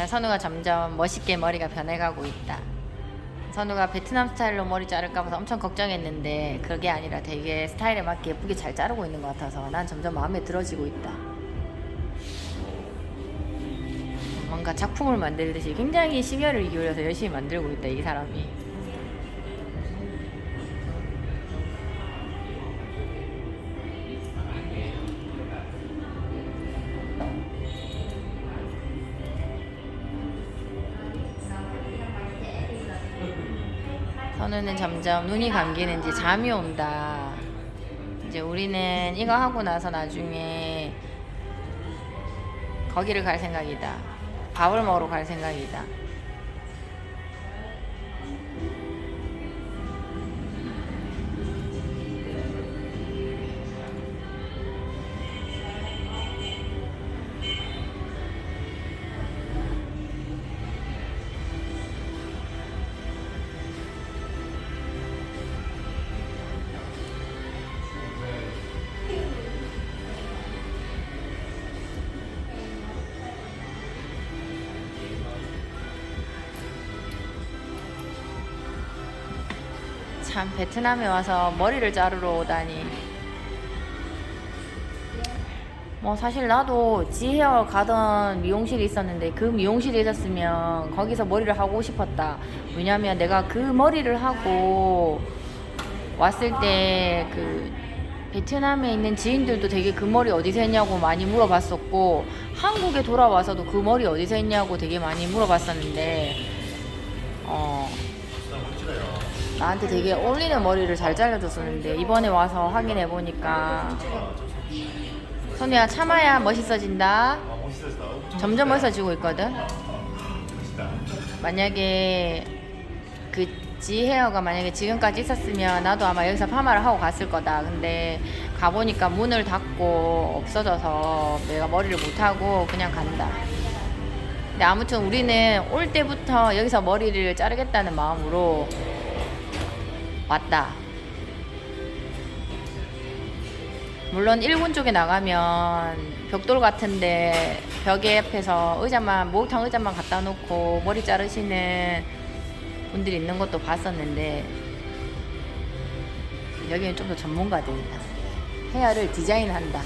자, 선우가 점점 멋있게 머리가 변해가고 있다. 선우가 베트남 스타일로 머리 자를까 봐서 엄청 걱정했는데 그게 아니라 되게 스타일에 맞게 예쁘게 잘 자르고 있는 것 같아서 난 점점 마음에 들어지고 있다. 뭔가 작품을 만들듯이 굉장히 심혈을 기울여서 열심히 만들고 있다 이 사람이. 선우는 점점 눈이 감기는지 잠이 온다. 이제 우리는 이거 하고 나서 나중에 거기를 갈 생각이다. 밥을 먹으러 갈 생각이다. 참 베트남에 와서 머리를 자르러 오다니. 뭐 사실 나도 지헤어 가던 미용실이 있었는데 그 미용실에 있었으면 거기서 머리를 하고 싶었다. 왜냐면 내가 그 머리를 하고 왔을 때 그 베트남에 있는 지인들도 되게 그 머리 어디서 했냐고 많이 물어봤었고 한국에 돌아와서도 그 머리 어디서 했냐고 되게 많이 물어봤었는데 어 나한테 되게 어울리는 머리를 잘 잘라줬었는데 이번에 와서 확인해 보니까 선우야 참아야 멋있어진다. 점점. 멋있어지고 있거든. 만약에 그 지헤어가 만약에 지금까지 있었으면 나도 아마 여기서 파마를 하고 갔을 거다. 근데 가보니까 문을 닫고 없어져서 내가 머리를 못 하고 그냥 간다. 근데 아무튼 우리는 올 때부터 여기서 머리를 자르겠다는 마음으로 왔다. 물론 일본 쪽에 나가면 벽돌 같은데 벽에 옆에서 의자만 목욕탕 의자만 갖다 놓고 머리 자르시는 분들이 있는 것도 봤었는데 여기는 좀 더 전문가들이다. 헤어를 디자인한다.